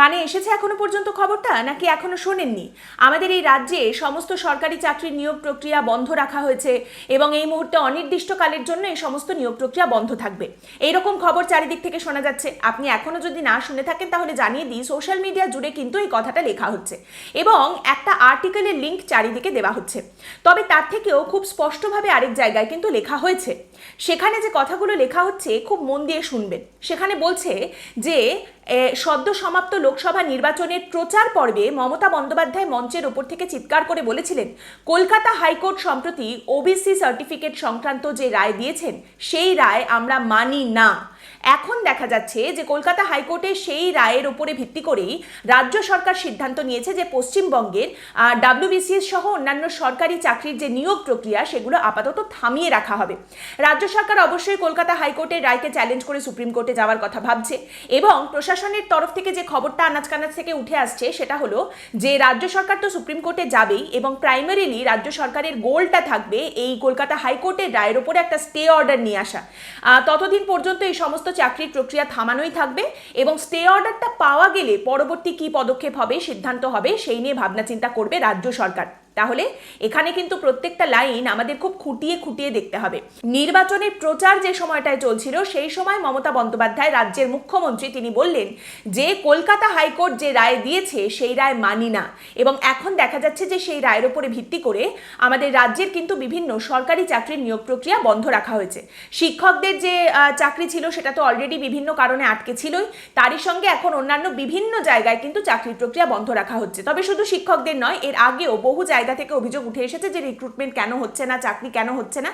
কানে এসেছে এখনও পর্যন্ত খবরটা, নাকি এখনও শোনেননি? আমাদের এই রাজ্যে সমস্ত সরকারি চাকরির নিয়োগ প্রক্রিয়া বন্ধ রাখা হয়েছে এবং এই মুহূর্তে অনির্দিষ্টকালের জন্য এই সমস্ত নিয়োগ প্রক্রিয়া বন্ধ থাকবে। এইরকম খবর চারিদিক থেকে শোনা যাচ্ছে। আপনি এখনও যদি না শুনে থাকেন, তাহলে জানিয়ে দিই, সোশ্যাল মিডিয়া জুড়ে কিন্তু এই কথাটা লেখা হচ্ছে এবং একটা আর্টিকেলের লিঙ্ক চারিদিকে দেওয়া হচ্ছে। তবে তার থেকেও খুব স্পষ্টভাবে আরেক জায়গায় কিন্তু লেখা হয়েছে। সেখানে যে কথাগুলো লেখা হচ্ছে, খুব মন দিয়ে শুনবেন। সেখানে বলছে যে সদ্য সমাপ্ত লোকসভা নির্বাচনের প্রচার পর্বে মমতা বন্দ্যোপাধ্যায় মঞ্চের ওপর থেকে চিৎকার করে বলেছিলেন, কলকাতা হাইকোর্ট সম্প্রতি ওবিসি সার্টিফিকেট সংক্রান্ত যে রায় দিয়েছেন, সেই রায় আমরা মানি না। এখন দেখা যাচ্ছে যে কলকাতা হাইকোর্টের সেই রায়ের ওপরে ভিত্তি করেই রাজ্য সরকার সিদ্ধান্ত নিয়েছে যে পশ্চিমবঙ্গের ডাব্লিউবিসিএস সহ অন্যান্য সরকারি চাকরির যে নিয়োগ প্রক্রিয়া, সেগুলো আপাতত থামিয়ে রাখা হবে। রাজ্য সরকার অবশ্যই কলকাতা হাইকোর্টের রায়কে চ্যালেঞ্জ করে সুপ্রিম কোর্টে যাওয়ার কথা ভাবছে এবং প্রশাসনের তরফ থেকে যে খবরটা আনাজ কানাজ থেকে উঠে আসছে, সেটা হলো যে রাজ্য সরকার তো সুপ্রিম কোর্টে যাবেই এবং প্রাইমারিলি রাজ্য সরকারের গোলটা থাকবে এই কলকাতা হাইকোর্টের রায়ের ওপরে একটা স্টে অর্ডার নিয়ে আসা। ততদিন পর্যন্ত এই সমস্ত চাকরির প্রক্রিয়া থামানোই থাকবে এবং স্টে অর্ডারটা পাওয়া গেলে পরবর্তী কি পদক্ষেপ হবে, সিদ্ধান্ত হবে, সেই নিয়ে ভাবনা চিন্তা করবে রাজ্য সরকার। তাহলে এখানে কিন্তু প্রত্যেকটা লাইন আমাদের খুব খুঁটিয়ে খুঁটিয়ে দেখতে হবে। নির্বাচনের প্রচার যে সময়টায় চলছিল, সেই সময় মমতা বন্দ্যোপাধ্যায় রাজ্যের মুখ্যমন্ত্রী তিনি বললেন যে, কলকাতা হাইকোর্ট যে রায় দিয়েছে, সেই রায় মানি না। এবং এখন দেখা যাচ্ছে যে, সেই রায়ের উপরে ভিত্তি করে আমাদের রাজ্যের কিন্তু বিভিন্ন সরকারি চাকরির নিয়োগ প্রক্রিয়া বন্ধ রাখা হয়েছে। শিক্ষকদের যে চাকরি ছিল, সেটা তো অলরেডি বিভিন্ন কারণে আটকে ছিলই। তারই সঙ্গে এখন অন্যান্য বিভিন্ন জায়গায় কিন্তু চাকরির প্রক্রিয়া বন্ধ রাখা হচ্ছে। তবে শুধু শিক্ষকদের নয়, এর আগেও বহু জায়গা থেকে অভিযোগ উঠে এসেছে যে রিক্রুটমেন্ট কেন হচ্ছে না, চাকরি কেন হচ্ছে না।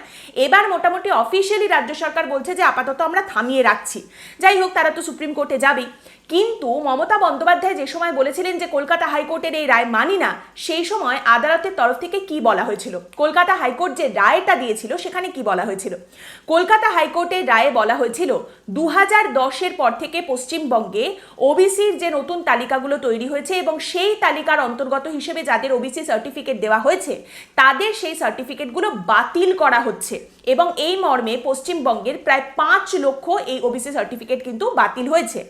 এবার মোটামুটি অফিসিয়ালি রাজ্য সরকার বলছে যে আপাতত আমরা থামিয়ে রাখছি। যাই হোক, তারা তো সুপ্রিম কোর্টে যাবেই। কিন্তু মমতা বন্দ্যোপাধ্যায় যে সময় বলেছিলেন যে কলকাতা হাইকোর্টের এই রায় মানি না, সেই সময় আদালতের তরফ থেকে কি বলা হয়েছিল? কলকাতা হাইকোর্ট যে রায়টা দিয়েছিল, সেখানে কি বলা হয়েছিল? কলকাতা হাইকোর্টের রায়ে বলা হয়েছিল দু হাজার দশের পর থেকে পশ্চিমবঙ্গে ওবিসির যে নতুন তালিকাগুলো তৈরি হয়েছে এবং সেই তালিকার অন্তর্গত হিসেবে যাদের ওবিসি সার্টিফিকেট দেওয়া হয়েছে, তাদের সেই সার্টিফিকেটগুলো বাতিল করা হচ্ছে এবং এই মর্মে পশ্চিমবঙ্গের প্রায় পাঁচ লক্ষ এই ওবিসি সার্টিফিকেট কিন্তু বাতিল হয়েছে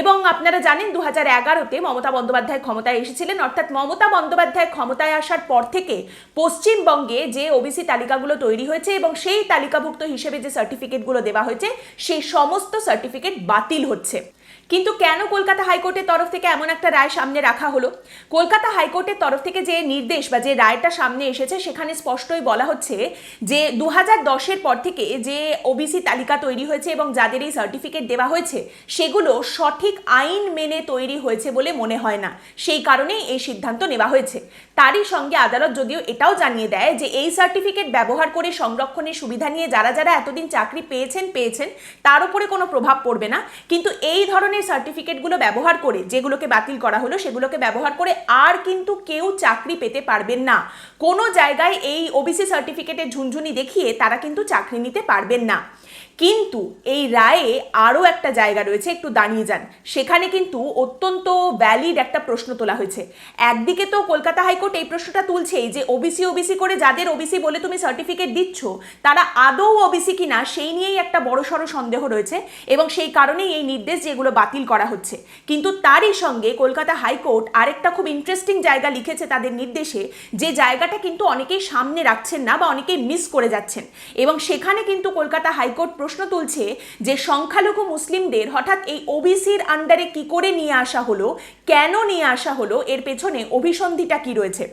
এবং আপনারা জানেন দু হাজার এগারোতে মমতা বন্দ্যোপাধ্যায় ক্ষমতায় এসেছিলেন। অর্থাৎ মমতা বন্দ্যোপাধ্যায় ক্ষমতায় আসার পর থেকে পশ্চিমবঙ্গে যে ওবিসি তালিকাগুলো তৈরি হয়েছে এবং সেই তালিকাভুক্ত হিসেবে যে সার্টিফিকেটগুলো দেওয়া হয়েছে, সেই সমস্ত সার্টিফিকেট বাতিল হচ্ছে। কিন্তু কেন কলকাতা হাইকোর্টের তরফ থেকে এমন একটা রায় সামনে রাখা হলো? কলকাতা হাইকোর্টের তরফ থেকে যে নির্দেশ বা যে রায়টা সামনে এসেছে, সেখানে স্পষ্টই বলা হচ্ছে যে দু হাজার দশের পর থেকে যে ওবিসি তালিকা তৈরি হয়েছে এবং যাদের এই সার্টিফিকেট দেওয়া হয়েছে, সেগুলো সঠিক আইন মেনে তৈরি হয়েছে বলে মনে হয় না। সেই কারণেই এই সিদ্ধান্ত নেওয়া হয়েছে। তারই সঙ্গে আদালত যদিও এটাও জানিয়ে দেয় যে এই সার্টিফিকেট ব্যবহার করে সংরক্ষণের সুবিধা নিয়ে যারা যারা এতদিন চাকরি পেয়েছেন পেয়েছেন, তার উপরে কোনো প্রভাব পড়বে না। কিন্তু এই ধরনের সার্টিফিকেটগুলো ব্যবহার করে, যেগুলোকে বাতিল করা হলো, সেগুলোকে ব্যবহার করে আর কিন্তু কেউ চাকরি পেতে পারবেন না। কোনো জায়গায় এই ওবিসি সার্টিফিকেটের ঝুনঝুনি দেখিয়ে তারা কিন্তু চাকরি নিতে পারবেন না। কিন্তু এই রায়ে আরও একটা জায়গা রয়েছে, একটু দাঁড়িয়ে যান। সেখানে কিন্তু অত্যন্ত ভ্যালিড একটা প্রশ্ন তোলা হয়েছে। একদিকে তো কলকাতা হাইকোর্ট এই প্রশ্নটা তুলছেই যে ওবিসি ওবিসি করে যাদের ওবিসি বলে তুমি সার্টিফিকেট দিচ্ছ, তারা আদৌ ওবিসি কিনা সেই নিয়েই একটা বড়সড় সন্দেহ রয়েছে এবং সেই কারণেই এই নির্দেশ যেগুলো বাতিল করা হচ্ছে। কিন্তু তারই সঙ্গে কলকাতা হাইকোর্ট আরেকটা খুব ইন্টারেস্টিং জায়গা লিখেছে তাদের নির্দেশে, যে জায়গাটা কিন্তু অনেকেই সামনে রাখছেন না বা অনেকেই মিস করে যাচ্ছেন। এবং সেখানে কিন্তু কলকাতা হাইকোর্ট প্রশ্ন তুলছে যে সংখ্যালঘু মুসলিমদের হঠাৎ এই ওবিসির আন্ডারে কি করে নিয়ে আসা হলো, কেন নিয়ে আসা হলো, এর পেছনে অভিসন্ধিটা কি রয়েছে?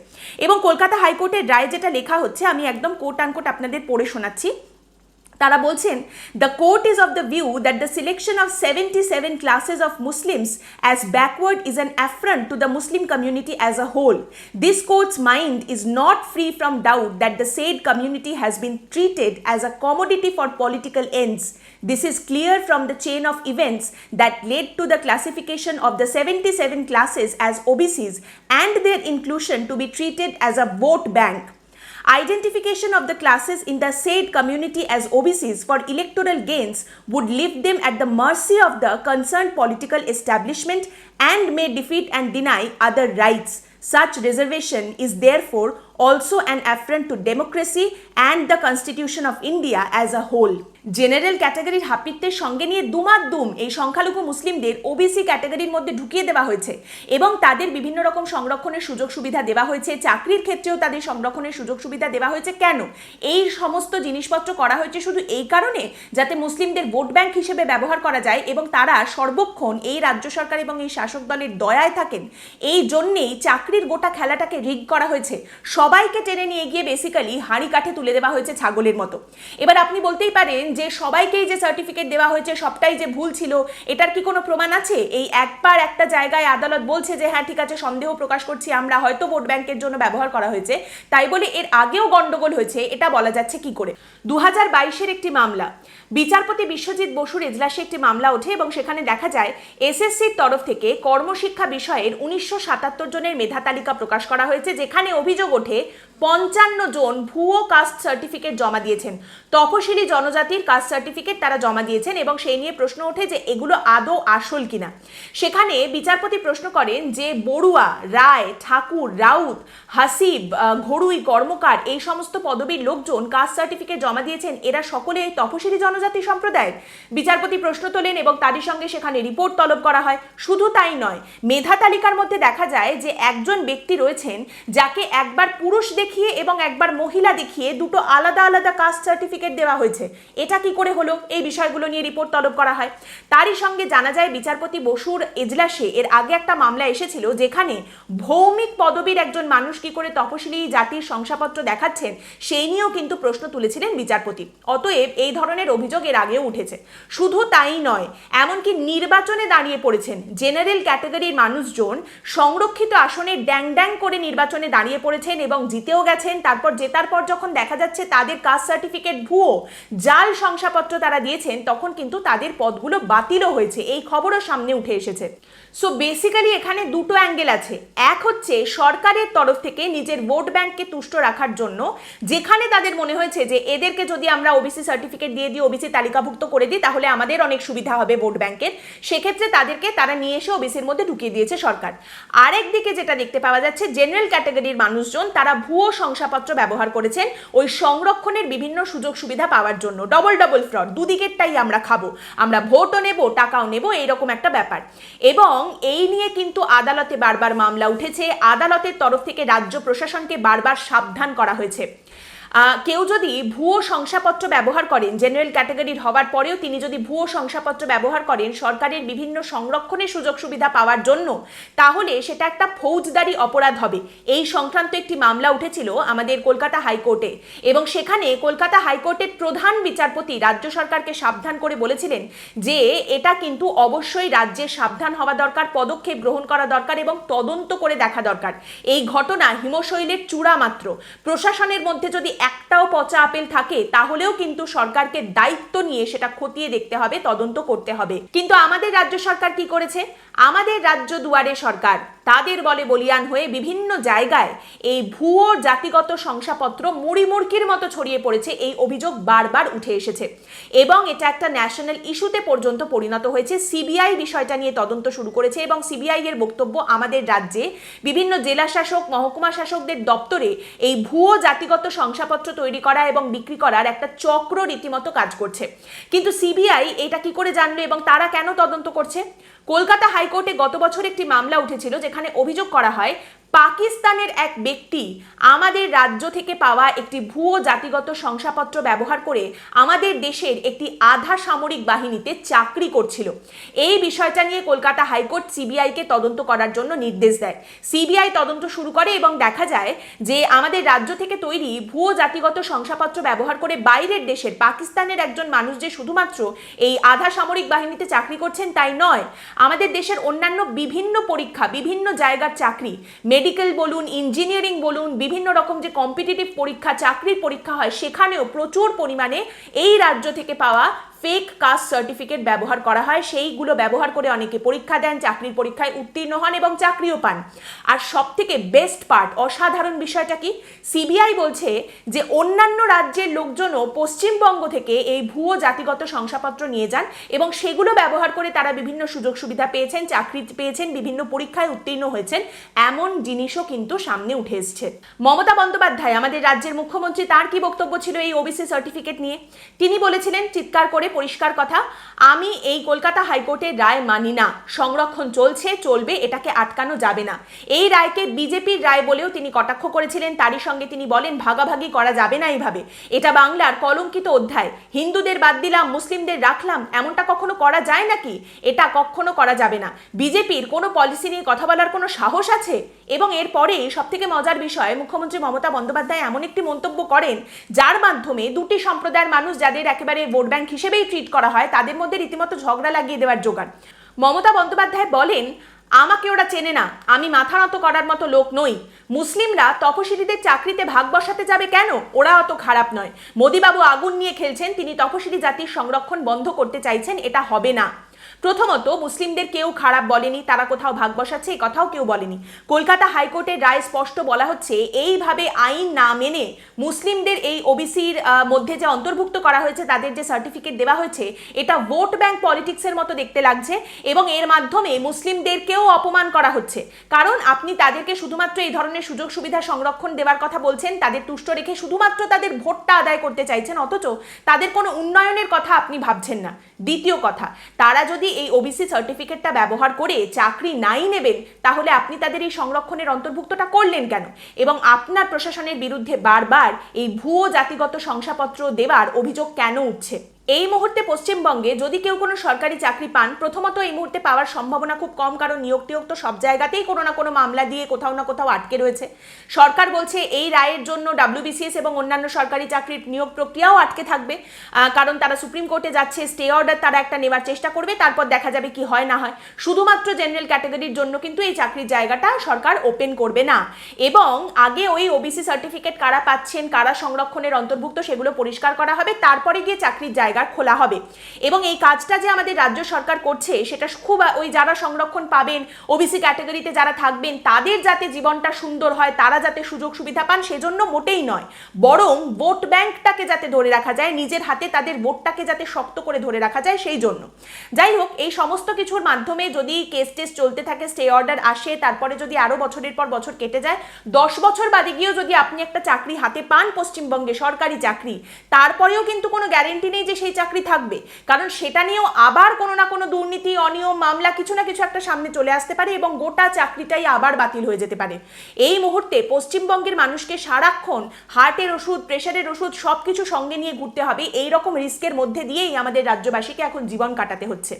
এবং কলকাতা হাইকোর্টের রায় যেটা লেখা হচ্ছে, আমি একদম কোট আনকোট আপনাদের পড়ে শোনাচ্ছি। তারা বলছেন the court is of the view that the selection of seventy seven classes of Muslims as backward is an affront to the Muslim community as a whole this court's mind is not free from doubt that the said community has been treated as a commodity for political ends. This is clear from the chain of events that led to the classification of the 77 classes as OBCs and their inclusion to be treated as a vote bank. Identification of the classes in the said community as OBCs for electoral gains would leave them at the mercy of the concerned political establishment and may defeat and deny other rights. Such reservation is therefore also an affront to democracy and the constitution of India as a whole. General ক্যাটাগরির হাপিত্বের সঙ্গে নিয়ে দুমাত দুম এই সংখ্যালঘু মুসলিমদের OBC ক্যাটাগরির মধ্যে ঢুকিয়ে দেওয়া হয়েছে এবং তাদের বিভিন্ন রকম সংরক্ষণের সুযোগ সুবিধা দেওয়া হয়েছে। চাকরির ক্ষেত্রেও তাদের সংরক্ষণের সুযোগ সুবিধা দেওয়া হয়েছে কেন? এই সমস্ত জিনিসপত্র করা হয়েছে শুধু এই কারণে যাতে মুসলিমদের ভোট ব্যাংক হিসেবে ব্যবহার করা যায় এবং তারা সর্বক্ষণ এই রাজ্য সরকার এবং এই শাসক দলের দয়ায় থাকেন। এই জন্যেই চাকরির গোটা খেলাটাকে রিগ করা হয়েছে। সবাইকে টেনে নিয়ে গিয়ে বেসিক্যালি হাঁড়ি কাঠে তুলে দেওয়া হয়েছে ছাগলের মতো। এবার আপনি বলতেই পারেন যে সবাইকেই যে সার্টিফিকেট দেওয়া হয়েছে, সবটাই যে ভুল ছিল, এটার কি কোনো প্রমাণ আছে? এই একবার একটা জায়গায় আদালত বলছে যে হ্যাঁ ঠিক আছে, সন্দেহ প্রকাশ করছি, আমরা হয়তো ভোট ব্যাংকের জন্য ব্যবহার করা হয়েছে। তাই বলে এর আগেও গন্ডগোল হয়েছে, এটা বলা যাচ্ছে কি করে? দু হাজার বাইশের একটি মামলা, বিচারপতি বিশ্বজিৎ বসুর এজলাসে একটি মামলা ওঠে এবং সেখানে দেখা যায়, এসএসসির তরফ থেকে কর্মশিক্ষা বিষয়ের উনিশশো সাতাত্তর জনের মেধা তালিকা প্রকাশ করা হয়েছে, যেখানে অভিযোগ ওঠে পঞ্চান্ন জন ভুয়ো কাস্ট সার্টিফিকেট জমা দিয়েছেন। তপশিলি জনজাতির কাস্ট সার্টিফিকেট তারা জমা দিয়েছেন এবং সেই নিয়ে প্রশ্ন ওঠে যে এগুলো আদৌ আসল কিনা। সেখানে বিচারপতি প্রশ্ন করেন যে বড়ুয়া, রায়, ঠাকুর, রাউত, হাসিব ঘড়ুই কর্মকার এই সমস্ত পদবীর লোকজন কাস্ট সার্টিফিকেট জমা দিয়েছেন। এরা সকলে তপশিলি জনজাতি সম্প্রদায়ের। বিচারপতি প্রশ্ন তোলেন এবং তারই সঙ্গে সেখানে রিপোর্ট তলব করা হয়। শুধু তাই নয়, মেধা তালিকার মধ্যে দেখা যায় যে একজন ব্যক্তি রয়েছেন যাকে একবার পুরুষ দেখিয়ে এবং একবার মহিলা দেখিয়ে দুটো আলাদা আলাদা কাস্ট সার্টিফিকেট দেওয়া হয়েছে। এটা কি করে হলো? এই বিষয়গুলো নিয়ে রিপোর্ট তলব করা হয়। তারই সঙ্গে জানা যায়, বিচারপতি বসুর এজলাসে এর আগে একটা মামলা এসেছিল যেখানে ভৌমিক পদবীর একজন মানুষ কি করে তপশিলি জাতির শংসাপত্র দেখাচ্ছেন, সেই নিয়েও কিন্তু প্রশ্ন তুলেছিলেন বিচারপতি। অতএব এই ধরনের অভিযোগ এর আগেও উঠেছে। শুধু তাই নয়, এমনকি নির্বাচনে দাঁড়িয়ে পড়েছেন জেনারেল ক্যাটাগরির মানুষজন সংরক্ষিত আসনে ড্যাং ড্যাং করে নির্বাচনে দাঁড়িয়ে পড়েছেন এবং জিতেও গেছেন। তারপর জেতার পর যখন দেখা যাচ্ছে তাদের কাস্ট সার্টিফিকেট ভুয়ো জাল শংসাপত্র তারা দিয়েছেন, তখন কিন্তু তাদের পদগুলো বাতিলও হয়েছে। এই খবরও সামনে উঠে এসেছে। সো বেসিক্যালি এখানে দুটো অ্যাঙ্গেল আছে। এক হচ্ছে সরকারের তরফ থেকে নিজের ভোট ব্যাংককে তুষ্ট রাখার জন্য, যেখানে তাদের মনে হয়েছে যে এদেরকে যদি আমরা ওবিসি সার্টিফিকেট দিয়ে দিই ওবিসি তালিকাভুক্ত করে দিই, তাহলে আমাদের অনেক সুবিধা হবে ভোট ব্যাংকের সেক্ষেত্রে তাদেরকে তারা নিয়ে এসে ওবিসির মধ্যে ঢুকিয়ে দিয়েছে সরকার। আরেক দিকে যেটা দেখতে পাওয়া যাচ্ছে জেনারেল ক্যাটাগরির মানুষজন তারা ভুয়ো শংসাপত্র ব্যবহার করেছেন ওই সংরক্ষণের বিভিন্ন সুযোগ সুবিধা পাওয়ার জন্য। ডবল ডবল ফ্রড দুদিকেরটাই আমরা খাব। আমরা ভোটও নেব, টাকাও নেব, এইরকম একটা ব্যাপার। এবং এই নিয়ে কিন্তু আদালতে বারবার মামলা উঠেছে। আদালতের তরফ থেকে রাজ্য প্রশাসনকে বারবার সাবধান করা হয়েছে। কেউ যদি ভুয়ো শংসাপত্র ব্যবহার করেন জেনারেল ক্যাটাগরির হওয়ার পরেও তিনি যদি ভুয়ো শংসাপত্র ব্যবহার করেন, সরকারের বিভিন্ন সংরক্ষণের সুযোগ সুবিধা পাওয়ার জন্য, তাহলে সেটা একটা ফৌজদারি অপরাধ হবে। এই সংক্রান্ত একটি মামলা উঠেছিল আমাদের কলকাতা হাইকোর্টে এবং সেখানে কলকাতা হাইকোর্টের প্রধান বিচারপতি রাজ্য সরকারকে সাবধান করে বলেছিলেন যে এটা কিন্তু অবশ্যই রাজ্যের সাবধান হওয়া দরকার, পদক্ষেপ গ্রহণ করা দরকার এবং তদন্ত করে দেখা দরকার। এই ঘটনা হিমশৈলের চূড়া মাত্র। প্রশাসনের মধ্যে যদি একটাও পচা আপেল থাকে, তাহলেও কিন্তু সরকারকে দায়িত্ব নিয়ে সেটা খতিয়ে দেখতে হবে, তদন্ত করতে হবে। কিন্তু আমাদের রাজ্য সরকার কি করেছে? আমাদের রাজ্য দুয়ারে সরকার তাদের বলে বলিয়ান হয়ে বিভিন্ন জায়গায় এই ভুয়ো জাতিগত শংসাপত্র মুড়ি মুড়কির মতো ছড়িয়ে পড়েছে, এই অভিযোগ বারবার উঠে এসেছে। এবং এটা একটা ন্যাশনাল ইস্যুতে পর্যন্ত পরিণত হয়েছে। সিবিআই বিষয়টা নিয়ে তদন্ত শুরু করেছে এবং সিবিআই এর বক্তব্য আমাদের রাজ্যে বিভিন্ন জেলা শাসক মহকুমা শাসকদের দপ্তরে এই ভুয়ো জাতিগত শংসাপত্র তৈরি করা এবং বিক্রি করার একটা চক্র রীতিমতো কাজ করছে। কিন্তু সিবিআই এটা কি করে জানলো এবং তারা কেন তদন্ত করছে? কলকাতা হাইকোর্টে গত বছর একটি মামলা উঠেছিল যেখানে অভিযোগ করা হয় পাকিস্তানের এক ব্যক্তি আমাদের রাজ্য থেকে পাওয়া একটি ভুয়ো জাতিগত শংসাপত্র ব্যবহার করে আমাদের দেশের একটি আধা সামরিক বাহিনীতে চাকরি করছিল। এই বিষয়টা নিয়ে কলকাতা হাইকোর্ট সিবিআইকে তদন্ত করার জন্য নির্দেশ দেয়। সিবিআই তদন্ত শুরু করে এবং দেখা যায় যে আমাদের রাজ্য থেকে তৈরি ভুয়ো জাতিগত শংসাপত্র ব্যবহার করে বাইরের দেশের পাকিস্তানের একজন মানুষ যে শুধুমাত্র এই আধা সামরিক বাহিনীতে চাকরি করছেন তাই নয়, আমাদের দেশের অন্যান্য বিভিন্ন পরীক্ষা, বিভিন্ন জায়গার চাকরি মেডিকেল বলুন, ইঞ্জিনিয়ারিং বলুন, বিভিন্ন রকম যে কম্পিটিটিভ পরীক্ষা, চাকরির পরীক্ষা হয়, সেখানেও প্রচুর পরিমাণে এই রাজ্য থেকে পাওয়া ফেক কাস্ট সার্টিফিকেট ব্যবহার করা হয়, সেইগুলো ব্যবহার করে অনেকে পরীক্ষা দেন, চাকরির পরীক্ষায় উত্তীর্ণ হন এবং চাকরিও পান। আর সব থেকে বেস্ট পার্ট অসাধারণ বিষয়টা কি? সিবিআই বলছে যে অন্যান্য রাজ্যের লোকজনও পশ্চিমবঙ্গ থেকে এই ভুয়ো জাতিগত শংসাপত্র নিয়ে যান এবং সেগুলো ব্যবহার করে তারা বিভিন্ন সুযোগ সুবিধা পেয়েছেন, চাকরি পেয়েছেন, বিভিন্ন পরীক্ষায় উত্তীর্ণ হয়েছেন, এমন জিনিসও কিন্তু সামনে উঠে এসছে। মমতা বন্দ্যোপাধ্যায়, আমাদের রাজ্যের মুখ্যমন্ত্রী, তার কি বক্তব্য ছিল এই ওবিসি সার্টিফিকেট নিয়ে? তিনি বলেছিলেন, চিৎকার করে পরিষ্কার কথা, আমি এই কলকাতা হাইকোর্টের রায় মানি না। সংরক্ষণ চলছে, চলবে, এটাকে আটকানো যাবে না। এই রায়কে বিজেপির রায় বলেও তিনি কটাক্ষ করেছিলেন, তারই সঙ্গে তিনি বলেন, ভাগাভাগি করা যাবে না এইভাবে এটা বাংলার কলঙ্কিত অধ্যায়। হিন্দুদের বাদ দিলাম, মুসলিমদের রাখলাম, এমনটা কখনো করা যায় নাকি? এটা কখনো করা যাবে না। বিজেপির কোনো পলিসি নিয়ে কথা বলার কোনো সাহস আছে? এবং এরপরে সব থেকে মজার বিষয়, মুখ্যমন্ত্রী মমতা বন্দ্যোপাধ্যায় এমন একটি মন্তব্য করেন, যার মাধ্যমে দুটি সম্প্রদায়ের মানুষ, যাদের একেবারে ভোট ব্যাংক হিসেবেই ট্রিট করা হয়। তাদের মধ্যে রীতিমতো ঝগড়া লাগিয়ে দেওয়ার জোগাড় মমতা বন্দ্যোপাধ্যায় বলেন, আমাকে ওরা চেনে না। আমি মাথা নত করার মতো লোক নই। মুসলিমরা তপশিলিদের চাকরিতে ভাগ বসাতে যাবে কেন? ওরা অত খারাপ নয়। মোদিবাবু আগুন নিয়ে খেলছেন, তিনি তপশিলি জাতির সংরক্ষণ বন্ধ করতে চাইছেন, এটা হবে না। প্রথমত, মুসলিমদের কেউ খারাপ বলেনি, তারা কোথাও ভাগ বসাচ্ছে কথাও কেউ বলেনি। কলকাতা হাইকোর্টের রায় স্পষ্ট বলা হচ্ছে, এইভাবে আইন না মেনে মুসলিমদের এই ওবিসির মধ্যে যে অন্তর্ভুক্ত করা হয়েছে, তাদের যে সার্টিফিকেট দেওয়া হয়েছে, এটা ভোট ব্যাংক পলিটিক্সের মতো দেখতে লাগছে এবং এর মাধ্যমে মুসলিমদেরকেও অপমান করা হচ্ছে। কারণ আপনি তাদেরকে শুধুমাত্র এই ধরনের সুযোগ সুবিধা সংরক্ষণ দেওয়ার কথা বলছেন, তাদের তুষ্ট রেখে শুধুমাত্র তাদের ভোটটা আদায় করতে চাইছেন, অথচ তাদের কোনো উন্নয়নের কথা আপনি ভাবছেন না। দ্বিতীয় কথা, তারা যদি এই ওবিসি সার্টিফিকেটটা ব্যবহার করে চাকরি নাই নেবেন, তাহলে আপনি তাদের এই সংরক্ষণের অন্তর্ভুক্তটা করলেন কেন? এবং আপনার প্রশাসনের বিরুদ্ধে বারবার এই ভুয়ো জাতিগত শংসাপত্র দেওয়ার অভিযোগ কেন উঠছে? এই মুহূর্তে পশ্চিমবঙ্গে যদি কেউ কোনো সরকারি চাকরি পান, প্রথমত এই মুহূর্তে পাওয়ার সম্ভাবনা খুব কম, কারণ নিয়োগ টিয়োগ তো সব জায়গাতেই কোনো না কোনো মামলা দিয়ে কোথাও না কোথাও আটকে রয়েছে। সরকার বলছে এই রায়ের জন্য ডাব্লিউবিসিএস এবং অন্যান্য সরকারি চাকরির নিয়োগ প্রক্রিয়াও আটকে থাকবে কারণ তারা সুপ্রিম কোর্টে যাচ্ছে স্টে অর্ডার তারা একটা নেওয়ার চেষ্টা করবে, তারপর দেখা যাবে কি হয় না হয়। শুধুমাত্র জেনারেল ক্যাটাগরির জন্য কিন্তু এই চাকরির জায়গাটা সরকার ওপেন করবে না। এবং আগে ওই ওবিসি সার্টিফিকেট কারা পাচ্ছেন, কারা সংরক্ষণের অন্তর্ভুক্ত সেগুলো পরিষ্কার করা হবে, তারপরে গিয়ে চাকরির জায়গা খোলা হবে। এবং এই কাজটা যে আমাদের রাজ্য সরকার করছে, সেটা খুব, ওই যারা সংরক্ষণ পাবেন ওবিসি ক্যাটাগরিতে যারা থাকবেন, তাদের যাতে জীবনটা সুন্দর হয়, তারা যাতে সুযোগ সুবিধা পান, সেজন্য মোটেই নয়। বরং ভোট ব্যাংকটাকে যাতে ধরে রাখা যায়, নিজের হাতে তাদের ভোটটাকে যাতে শক্ত করে ধরে রাখা যায়, সেই জন্য। যাই হোক, এই সমস্ত কিছুর মাধ্যমে যদি কেস টেস চলতে থাকে স্টে অর্ডার আসে, তারপরে যদি আরও বছরের পর বছর কেটে যায়, দশ বছর বাদে গিয়েও যদি আপনি একটা চাকরি হাতে পান, পশ্চিমবঙ্গে সরকারি চাকরি, তারপরেও কিন্তু কোনো গ্যারেন্টি নেই যে সেই চাকরি থাকবে। কারণ সেটা নিয়েও আবার কোনো না কোনো দুর্নীতি, অনিয়ম, মামলা কিছু না কিছু একটা সামনে চলে আসতে পারে এবং গোটা চাকরিটাই আবার বাতিল হয়ে যেতে পারে। এই মুহূর্তে পশ্চিমবঙ্গের মানুষকে সারাক্ষণ হার্টের ওষুধ প্রেশারের ওষুধ সব কিছু সঙ্গে নিয়ে ঘুরতে হবে। এই রকম রিস্কের মধ্যে দিয়েই আমাদের রাজ্যবাসীকে এখন জীবন কাটাতে হচ্ছে।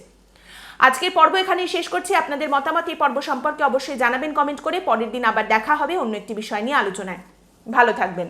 আজকের পর্ব এখানেই শেষ করছি। আপনাদের মতামত এই পর্ব সম্পর্কে অবশ্যই জানাবেন কমেন্ট করে। পরের দিন আবার দেখা হবে অন্য একটি বিষয় নিয়ে আলোচনায়। ভালো থাকবেন।